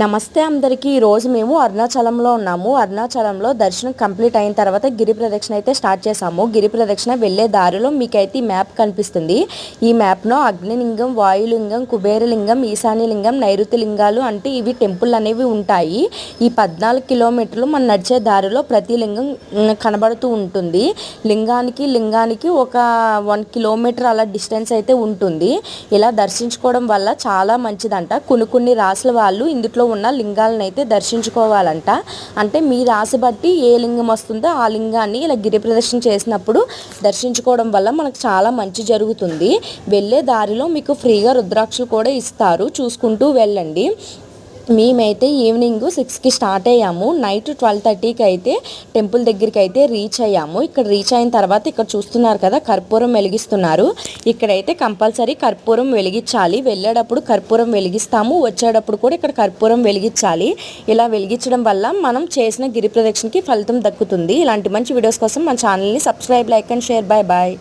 నమస్తే అందరికీ. ఈరోజు మేము అరుణాచలంలో ఉన్నాము. అరుణాచలంలో దర్శనం కంప్లీట్ అయిన తర్వాత గిరి ప్రదక్షిణ అయితే స్టార్ట్ చేసాము గిరి ప్రదక్షిణ వెళ్ళే దారిలో మీకైతే ఈ మ్యాప్ కనిపిస్తుంది. ఈ మ్యాప్లో అగ్నిలింగం వాయులింగం కుబేరలింగం ఈశాన్యలింగం నైరుతి లింగాలు అంటే ఇవి టెంపుల్ అనేవి ఉంటాయి. ఈ పద్నాలుగు కిలోమీటర్లు మనం నడిచే దారిలో ప్రతి లింగం కనబడుతూ ఉంటుంది. లింగానికి లింగానికి ఒక వన్ కిలోమీటర్ అలా డిస్టెన్స్ అయితే ఉంటుంది. ఇలా దర్శించుకోవడం వల్ల చాలా మంచిదంట. కొన్ని కొన్ని రాసుల వాళ్ళు ఇందులో ఉన్న లింగాలను అయితే దర్శించుకోవాలంట. అంటే మీ రాశి బట్టి ఏ లింగం వస్తుందో ఆ లింగాన్ని ఇలా గిరి ప్రదర్శన చేసినప్పుడు దర్శించుకోవడం వల్ల మనకు చాలా మంచి జరుగుతుంది. వెళ్ళే దారిలో మీకు ఫ్రీగా రుద్రాక్షలు కూడా ఇస్తారు. చూసుకుంటూ వెళ్ళండి. మేమైతే ఈవినింగ్ సిక్స్కి స్టార్ట్ అయ్యాము. నైట్ ట్వెల్వ్ థర్టీకి అయితే టెంపుల్ దగ్గరికి అయితే రీచ్ అయ్యాము. ఇక్కడ రీచ్ అయిన తర్వాత ఇక్కడ చూస్తున్నారు కదా కర్పూరం వెలిగిస్తున్నారు. ఇక్కడైతే కంపల్సరీ కర్పూరం వెలిగించాలి. వెళ్ళేటప్పుడు కర్పూరం వెలిగిస్తాము. వచ్చేటప్పుడు కూడా ఇక్కడ కర్పూరం వెలిగించాలి. ఇలా వెలిగించడం వల్ల మనం చేసిన గిరి ప్రదక్షిణకి ఫలితం దక్కుతుంది. ఇలాంటి మంచి వీడియోస్ కోసం మన ఛానల్ని subscribe like and share. Bye bye